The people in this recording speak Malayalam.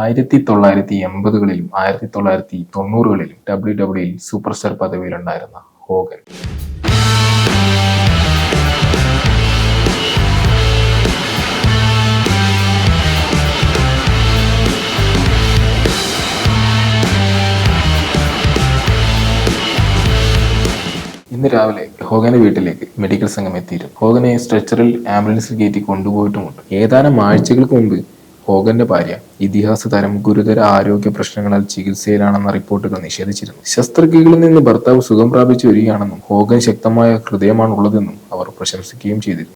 ആയിരത്തി തൊള്ളായിരത്തി എൺപതുകളിലും ആയിരത്തി തൊള്ളായിരത്തി തൊണ്ണൂറുകളിലും ഡബ്ല്യു ഡബ്ല്യുയിൽ സൂപ്പർ സ്റ്റാർ പദവിയിലുണ്ടായിരുന്ന ഹോഗൻ. ഇന്ന് രാവിലെ ഹോഗനെ വീട്ടിലേക്ക് മെഡിക്കൽ സംഘം എത്തിയിരുന്നു. ഹോഗനെ സ്ട്രെച്ചറിൽ ആംബുലൻസിൽ കയറ്റി കൊണ്ടുപോയിട്ടുമുണ്ട്. ഏതാനും ആഴ്ചകൾക്ക് മുമ്പ് ഹോഗന്റെ ഭാര്യ. ഇതിഹാസ താരം ഗുരുതര ആരോഗ്യ പ്രശ്നങ്ങളാൽ ചികിത്സയിലാണെന്ന റിപ്പോർട്ടുകൾ നിഷേധിച്ചിരുന്നു. ശസ്ത്രക്രിയകളിൽ നിന്ന് ഭർത്താവ് സുഖം പ്രാപിച്ചു വരികയാണെന്നും ഹോഗൻ ശക്തമായ ഹൃദയമാണുള്ളതെന്നും അവർ പ്രശംസിക്കുകയും ചെയ്തിരുന്നു.